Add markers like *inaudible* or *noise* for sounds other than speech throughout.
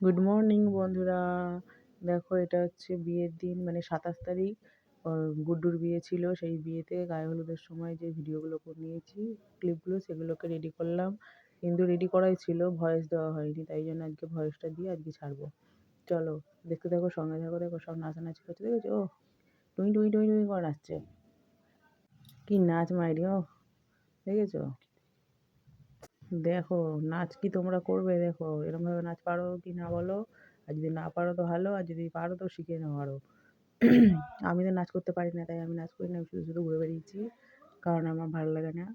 Good morning বন্ধুরা। দেখো, এটা হচ্ছে বিয়ের দিন মানে সাতাশ তারিখ। গুড্ডুর বিয়ে ছিল, সেই বিয়েতে গায়ে হলুদের সময় যে ভিডিওগুলো নিয়েছি ক্লিপগুলো, সেগুলোকে রেডি করলাম। কিন্তু রেডি করাই ছিল ভয়েস দেওয়া হয়নি, তাই জন্য আজকে ভয়েসটা দিয়ে আজকে ছাড়বো। চলো, দেখতে দেখো সঙ্গে থাকো, দেখো, সব নাচানাচি করছে, দেখেছ? ও টুই টুই টুই টুই করে নাচছে। কি নাচ, মাইরি ও দেখেছ? দেখো, নাচ কি তোমরা করবে? দেখো এরমভাবে নাচ পারো কি না বলো? আর যদি না পারো তো ভালো, আর যদি পারো তো শিখে নাও আরও *clears throat* আমি তো নাচ করতে পারি না, তাই আমি নাচ করি না, আমি শুধু শুধু ঘুরে বেড়িয়েছি, কারণ আমার ভালো লাগে না।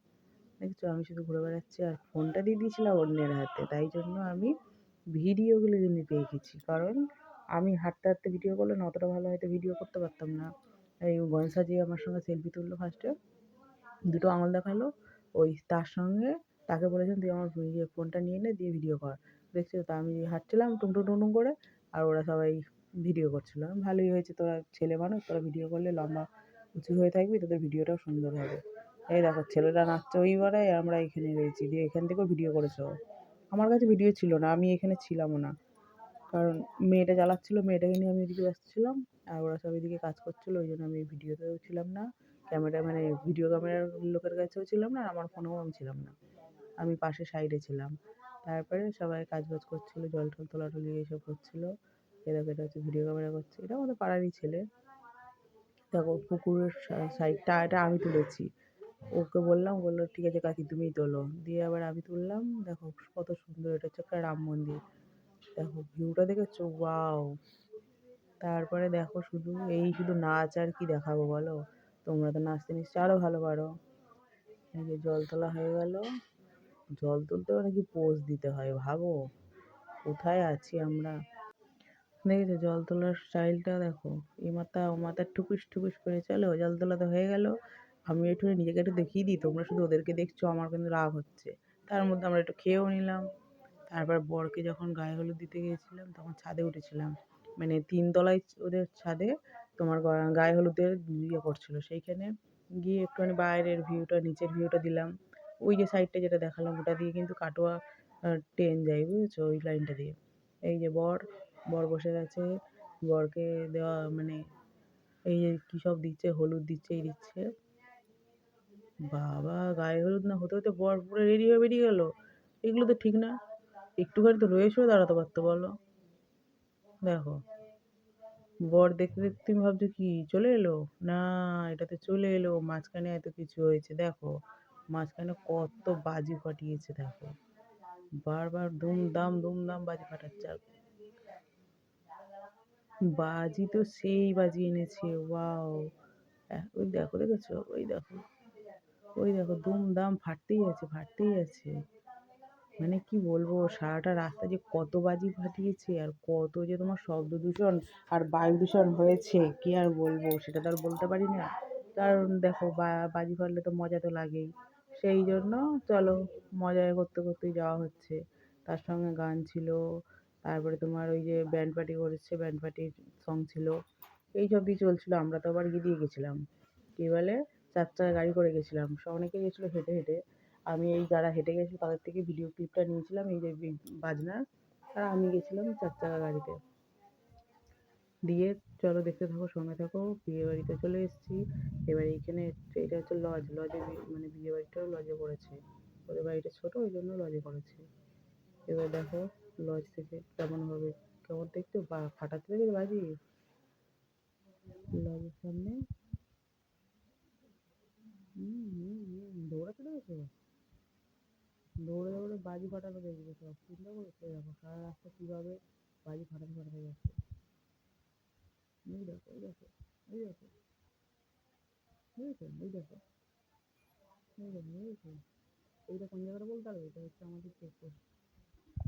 দেখছ? আমি শুধু ঘুরে বেড়াচ্ছি আর ফোনটা দিয়ে দিয়েছিলাম অন্যের হাতে, তাই জন্য আমি ভিডিওগুলো জন্য পেয়ে গেছি। কারণ আমি হাঁটতে হাঁটতে ভিডিও করলে না, অতটা ভালো হয়তো ভিডিও করতে পারতাম না। এই যে আমার সঙ্গে সেলফি তুললো ফার্স্টে দুটো আঙুল দেখাল, ওই তার সঙ্গে তাকে বলেছিলাম, তুই আমার ইয়ে ফোনটা নিয়ে নে, দিয়ে ভিডিও কর। দেখছি তো আমি হাঁটছিলাম টুংটুং টুংটুং করে, আর ওরা সবাই ভিডিও করছিল। ভালোই হয়েছে, তোরা ছেলে মানুষ, তোরা ভিডিও করলে লম্বা, উঁচু হয়ে থাকবি, তোদের ভিডিওটাও সুন্দর হবে। এই দেখো, ছেলেরা নাচছে ওই বারে আমরা এখানে রয়েছি, দিয়ে এখান থেকেও ভিডিও করেছ আমার কাছে ভিডিও ছিল না, আমি এখানে ছিলামও না। কারণ মেয়েটা চালাচ্ছিলো, মেয়েটাকে নিয়ে আমি এদিকে আসছিলাম, আর ওরা সব এদিকে কাজ করছিল, ওই জন্য আমি ভিডিওতেও ছিলাম না। ক্যামেরা মানে ভিডিও ক্যামেরার লোকের কাছেও ছিলাম না, আর আমার ফোনেও আমি ছিলাম না। আমি পাশে সাইডে ছিলাম। তারপরে সবাই কাজ বাজ করছিল, জল টল তোলাতুলি এইসব করছিল। এ দেখো এটা হচ্ছে ভিডিও ক্যামেরা করছে। এটা আমাদের পাড়ারই ছেলে। দেখো, পুকুরের সাইডটা এটা আমি তুলেছি। ওকে বললাম, বলল, ঠিক আছে কাকি, তুমিই তোলো। দিয়ে আবার আমি তুললাম। দেখো, কত সুন্দর, এটা হচ্ছে একটা রাম মন্দির। দেখো ভিউটা দেখেছ? ওয়াও! তারপরে দেখো, শুধু এই শুধু নাচ আর কি দেখাবো বলো? তোমরা তো নাচতে নিশ্চয়ই আরও ভালো পারো। এই যে জল তোলা হয়ে গেল। জল তুলতেও নাকি পোজ দিতে হয়, ভাবো? কোথায় আছি আমরা? দেখেছ, জল তোলার স্টাইলটা দেখো। এ মাথা, ও মাথা ঠুকুস ঠুকুস করে চলো, জল তোলা তো হয়ে গেল। আমি একটু নিজেকে একটু দেখিয়ে দিই, তোমরা শুধু ওদেরকে দেখছ, আমার কিন্তু রাগ হচ্ছে। তার মধ্যে আমরা একটু খেয়েও নিলাম। তারপর বরকে যখন গায়ে হলুদ দিতে গিয়েছিলাম, তখন ছাদে উঠেছিলাম। মানে তিনতলায় ওদের ছাদে তোমার গায়ে হলুদের ইয়ে করছিল, সেইখানে গিয়ে একটুখানি বাইরের ভিউটা নিচের ভিউটা দিলাম। ওই যে সাইডটা যেটা দেখালাম, ওটা দিয়ে কিন্তু কাটোয়া ট্রেন যায়, বুঝেছ? ওই লাইনটা দিয়ে। এই যে বর বর বসে গেছে। বরকে দেওয়া মানে এই যে কী সব দিচ্ছে, হলুদ দিচ্ছে, এই দিচ্ছে। বাবা, গায়ে হলুদ না, হতে হতে বর পুরো রেডি হয়ে বেরিয়ে গেলো। এগুলো তো ঠিক না। একটুখানি তো রয়েছেও দাঁড়াতে পারতো, বলো। দেখো। বর দেখতে দেখতে তুমি ভাবছ কি, চলে এলো? না এটাতে চলে এলো। মাঝখানে এত কিছু হয়েছে, দেখো। মাঝখানে কত বাজি ফাটিয়েছে দেখো। বারবার দুমদাম দুমদাম বাজি ফাটাচ্ছে আর বাজি তো সেই বাজি এনেছে, ওয়াও। ওই দেখো, দেখেছ? ওই দেখো। ওই দেখো দুমদাম ফাটতেই আছে ফাটতেই আছে। মানে কি বলব, সারাটা রাস্তা যে কত বাজি ফাটিয়েছে আর কত যে তোমার শব্দ দূষণ আর বায়ু দূষণ হয়েছে, কি আর বলব? সেটা তো আর বলতে পারি না। কারণ দেখো, বা, বাজি ফাটলে তো মজা তো লাগেই। সেই জন্য চলো মজা করতে করতেই যাওয়া হচ্ছে। তার সঙ্গে গান ছিল, তারপরে তোমার ওই যে ব্যান্ড পার্টি করেছে ব্যান্ড পার্টির সং ছিল, এই সব দিয়ে চলছিলো। আমরা তো আবার গিয়ে গেছিলাম। কী বলে? চার চাকা গাড়ি করে গেছিলাম। অনেকে গেছিল হেঁটে হেঁটে। আমি এই যারা হেঁটে গেছিল তাদের থেকে ভিডিও ক্লিপটা নিয়েছিলাম, এই যে বাজনার আর আমি গেছিলাম চার চাকা গাড়িতে। দিয়ে চলো দেখতে থাকো, সঙ্গে থাকো। বিয়ে বাড়িতে চলে এসেছি। এবার এইখানে এটা হচ্ছে লজ লজে মানে বিয়ে বাড়িটাও লজে করেছে ওদের বাড়িটা ছোটো, ওই জন্য লজে করেছে এবার দেখো লজ থেকে কেমন হবে, কেমন দেখতে? বা ফাটাতে দেখে বাজি? লজের সামনে। দৌড়াতে দেখেছ দৌড়ে দৌড়ে বাজি ফাটানো দেখবে সব। চিন্তা করেছ দেখো সারা রাস্তা কীভাবে বাজি ফাটাতে ফাটাতে যাচ্ছে। ওই দেখো ওই দেখো ওই দেখো বুঝেছ ওই দেখো ওই দেখো এইটা কোন জায়গাটা বলতে পারবে এটা হচ্ছে আমাদের চেকপোস্ট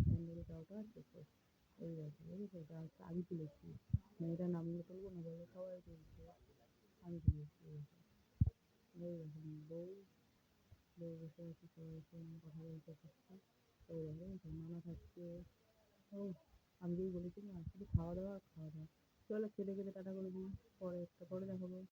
মন্দিরে টাওটা চেকপোস্ট ওই দেখো এটা আমি তুলেছি মেয়েটা নামলে তুলবো না বলে সবাই তুলছে আমি তুলেছি ওই দেখো বউ বউ বসে আছে কথা বলতে করছে ওই দেখো খাচ্ছে ও আমি যেই বলেছি না খাওয়া দাওয়া খাওয়া দাওয়া চলো খেতে খেতে টাটা করে দিই। পরে একটা পরে দেখাবো